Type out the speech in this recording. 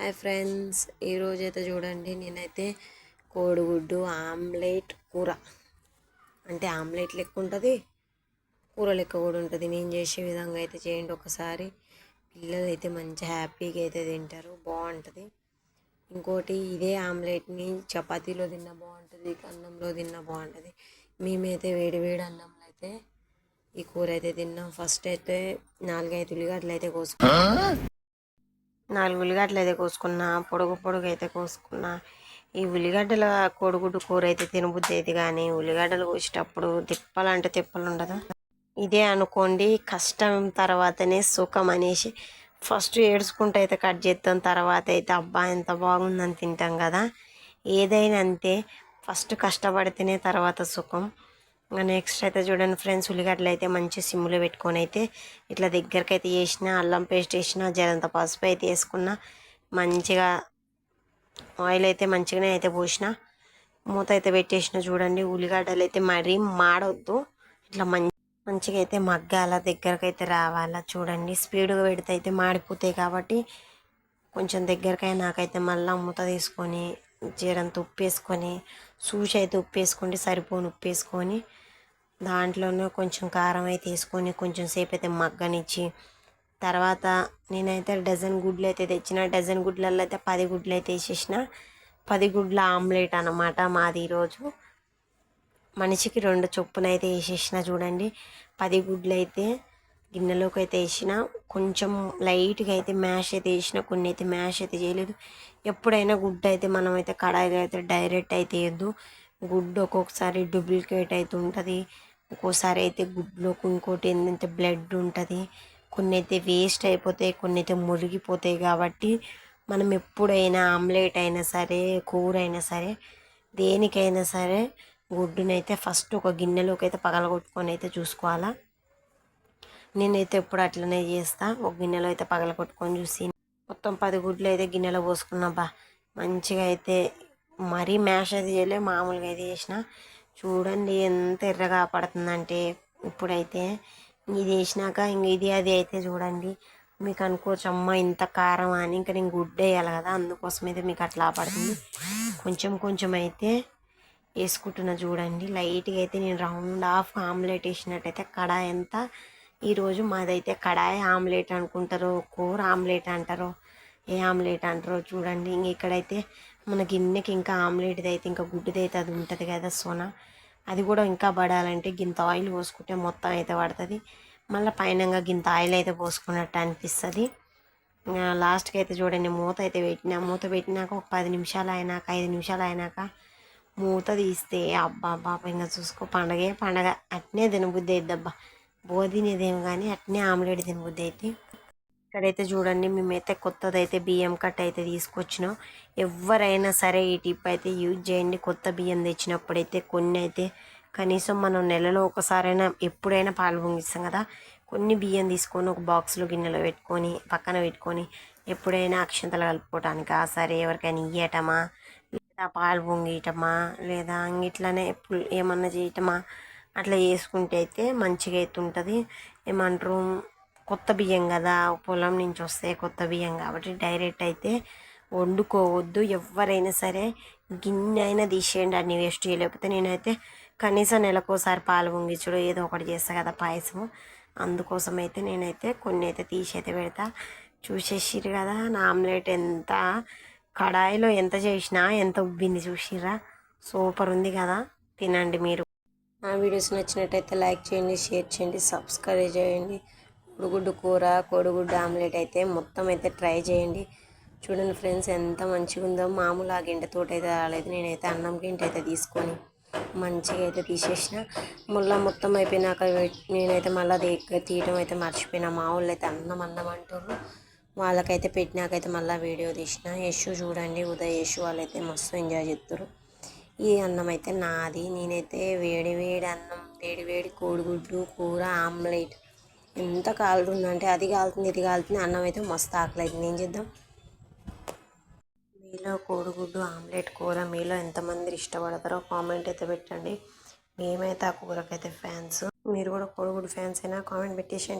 Hi friends ఈరోజు అయితే చూడండి నేనైతే కోడిగుడ్డు ఆమ్లెట్ కూర. అంటే ఆమ్లెట్ లెక్క ఉంటుంది కూర లెక్క కూడా ఉంటుంది. నేను చేసే విధంగా అయితే చేయండి ఒకసారి. పిల్లలు అయితే మంచి హ్యాపీగా అయితే తింటారు బాగుంటుంది. ఇంకోటి ఇదే ఆమ్లెట్ని చపాతీలో తిన్నా బాగుంటుంది అన్నంలో తిన్నా బాగుంటుంది. మేమైతే వేడి వేడి అన్నంలో అయితే ఈ కూర అయితే తిన్నాం. ఫస్ట్ అయితే నాలుగైదు ఉల్లిగడ్డలు అయితే కోసుకున్నాం. నాలుగు ఉల్లిగడ్డలు అయితే కోసుకున్నా పొడుగు పొడుగు అయితే కోసుకున్నా. ఈ ఉల్లిగడ్డల కోడిగుడ్డు కూర అయితే తినబుద్ది అయితే కానీ ఉల్లిగడ్డలు కోసేటప్పుడు తిప్పాలంటే తిప్పలు ఉండదు? ఇదే అనుకోండి కష్టం తర్వాతనే సుఖం అనేసి ఫస్ట్ ఏడ్చుకుంటూ అయితే కట్ చేస్తాం తర్వాత అయితే అబ్బా ఎంత బాగుందని తింటాం కదా. ఏదైనా అంతే ఫస్ట్ కష్టపడితేనే తర్వాత సుఖం. ఇంకా నెక్స్ట్ అయితే చూడండి ఫ్రెండ్స్ ఉల్లిగడ్డలు అయితే మంచి సిమ్లో పెట్టుకొని అయితే ఇట్లా దగ్గరికి అయితే వేసిన అల్లం పేస్ట్ వేసిన జరంత పసుపు అయితే వేసుకున్న మంచిగా ఆయిల్ అయితే మంచిగానే అయితే పోసిన. మూత అయితే పెట్టేసిన చూడండి ఉల్లిగడ్డలు అయితే మరీ మాడవద్దు ఇట్లా మంచి మంచిగా అయితే మగ్గాల దగ్గరకు అయితే రావాలా చూడండి. స్పీడ్గా పెడితే అయితే మాడిపోతాయి కాబట్టి కొంచెం దగ్గరకై నాకైతే మళ్ళీ మూత తీసుకొని జీరంత ఉప్పు వేసుకొని సూచి అయితే ఉప్పు వేసుకోండి సరిపోని ఉప్పు వేసుకొని దాంట్లోనే కొంచెం కారం అయితే వేసుకొని కొంచెం సేపు అయితే మగ్గనిచ్చి తర్వాత నేనైతే డజన్ గుడ్లు అయితే తెచ్చిన. డజన్ గుడ్లలో అయితే పది గుడ్లు అయితే వేసేసిన. పది గుడ్ల ఆమ్లెట్ అనమాట మాది ఈరోజు. మనిషికి రెండు చొప్పున అయితే వేసేసిన చూడండి. పది గుడ్లు అయితే గిన్నెలోకి అయితే వేసిన. కొంచెం లైట్గా అయితే మ్యాష్ అయితే వేసిన. కొన్ని అయితే మ్యాష్ అయితే చేయలేదు. ఎప్పుడైనా గుడ్డు అయితే మనం అయితే కడాయిగా అయితే డైరెక్ట్ అయితే వేయద్దు. గుడ్డు ఒక్కొక్కసారి డూప్లికేట్ అయితే ఉంటుంది. ఒక్కోసారి అయితే గుడ్లో ఇంకోటి ఏంటంటే బ్లడ్ ఉంటుంది. కొన్ని అయితే వేస్ట్ అయిపోతాయి కొన్ని అయితే మురిగిపోతాయి కాబట్టి మనం ఎప్పుడైనా ఆమ్లెట్ అయినా సరే కూర అయినా సరే దేనికైనా సరే గుడ్డునైతే ఫస్ట్ ఒక గిన్నెలోకి అయితే పగలగొట్టుకొని అయితే చూసుకోవాలా. నేనైతే ఎప్పుడు అట్లనే చేస్తా. ఒక గిన్నెలో అయితే పగలగొట్టుకొని చూసి మొత్తం పది గుడ్లు అయితే గిన్నెలో పోసుకున్నా బా. మంచిగా అయితే మరీ మ్యాష్ అయితే చేయలేదు మామూలుగా అయితే చేసిన. చూడండి ఎంత ఎర్రగా పడుతుందంటే ఇప్పుడైతే ఇది వేసినాక ఇంక ఇది అది అయితే చూడండి. మీకు అనుకోవచ్చు అమ్మ ఇంత కారం అని ఇంకా నేను గుడ్డ వేయాలి కదా అందుకోసం అయితే మీకు అట్లా పడుతుంది. కొంచెం కొంచెం అయితే వేసుకుంటున్నా చూడండి. లైట్గా అయితే నేను రౌండ్ ఆఫ్ ఆమ్లెట్ వేసినట్టయితే కడాయి ఎంత ఈరోజు మాదైతే కడాయి ఆమ్లెట్ అనుకుంటారో కూర ఆమ్లెట్ అంటారో. ఏ ఆమ్లెట్ అంటారో చూడండి. ఇంక ఇక్కడైతే మన గిన్నెకి ఇంకా ఆమ్లెట్ది అయితే ఇంకా గుడ్డుది అయితే అది ఉంటుంది కదా సోనా. అది కూడా ఇంకా పడాలంటే గింత ఆయిల్ పోసుకుంటే మొత్తం అయితే పడుతుంది. మళ్ళీ పైన గింత ఆయిల్ అయితే పోసుకున్నట్టు అనిపిస్తుంది. లాస్ట్కి అయితే చూడండి మూత అయితే పెట్టినా మూత పెట్టినాక ఒక పది నిమిషాలు అయినాక ఐదు నిమిషాలు అయినాక మూత తీస్తే అబ్బా బాబా ఇంకా చూసుకో పండగే పండగ. అట్నే తినబుద్ధి అవుతుంది అబ్బా. బో తినేదేమో కానీ అట్నే ఆమ్లెట్ తినబుద్ధి అయితే ఇక్కడైతే చూడండి మేమైతే కొత్తదైతే బియ్యం కట్ అయితే తీసుకొచ్చినాం. ఎవరైనా సరే ఈ టిప్ అయితే యూజ్ చేయండి. కొత్త బియ్యం తెచ్చినప్పుడైతే కొన్ని అయితే కనీసం మనం నెలలో ఒకసారైనా ఎప్పుడైనా పాలు పొంగిస్తాం కదా. కొన్ని బియ్యం తీసుకొని ఒక బాక్స్లో గిన్నెలో పెట్టుకొని పక్కన పెట్టుకొని ఎప్పుడైనా అక్షంతలు కలుపుకోవటానికా సరే ఎవరికైనా ఇయ్యటమా లేదా పాలు పొంగియటమా లేదా ఇట్లనే ఏమన్నా చేయటమా అట్లా చేసుకుంటే అయితే మంచిగా అయితే ఉంటుంది. ఏమంటారు? కొత్త బియ్యం కదా పొలం నుంచి వస్తే కొత్త బియ్యం కాబట్టి డైరెక్ట్ అయితే వండుకోవద్దు. ఎవరైనా సరే గిన్నె అయినా తీసేయండి అన్ని వేస్ట్ చేయలేకపోతే. నేనైతే కనీసం నెలకోసారి పాలు పొంగించడు ఏదో ఒకటి చేస్తా కదా పాయసం అందుకోసం అయితే నేనైతే కొన్ని అయితే తీసి అయితే పెడతా. చూసేసిర్రు కదా నా ఆమ్లెట్ ఎంత కడాయిలో ఎంత చేసినా ఎంత ఉబ్బింది చూసిర్రా. సూపర్ ఉంది కదా తినండి మీరు. నా వీడియోస్ నచ్చినట్టయితే లైక్ చేయండి షేర్ చేయండి సబ్స్క్రైబ్ చేయండి. కోడిగుడ్డు కూర కోడిగుడ్డు ఆమ్లెట్ అయితే మొత్తం అయితే ట్రై చేయండి. చూడండి ఫ్రెండ్స్ ఎంత మంచిగా ఉందో మామూలు ఆ గింటతో అయితే రాలేదు. నేనైతే అన్నం గింట అయితే తీసుకొని మంచిగా అయితే తీసేసిన. మళ్ళీ మొత్తం అయిపోయినాక నేనైతే మళ్ళీ అది తీయడం అయితే మర్చిపోయినా. మా వాళ్ళు అయితే అన్నం అన్నం అంటారు వాళ్ళకైతే పెట్టినాకైతే మళ్ళీ వీడియో తీసిన. యశు చూడండి ఉదయ్ యశు వాళ్ళైతే మస్తు ఎంజాయ్ చేస్తారు ఈ అన్నం అయితే నాది. నేనైతే వేడి వేడి అన్నం వేడి వేడి కోడిగుడ్లు కూర ఆమ్లెట్ ఎంత కాలుతుందంటే అది కాలుతుంది ఇది కాలుతుంది అన్నం అయితే మస్తు ఆకలి ఏం చేద్దాం? మీలో కోడిగుడ్డు ఆమ్లెట్ కూర మీలో ఎంతమంది ఇష్టపడతారో కామెంట్ అయితే పెట్టండి. మేమైతే ఆ కూరకైతే ఫ్యాన్స్. మీరు కూడా కోడిగుడ్డు ఫ్యాన్స్ అయినా కామెంట్ పెట్టేసేయండి.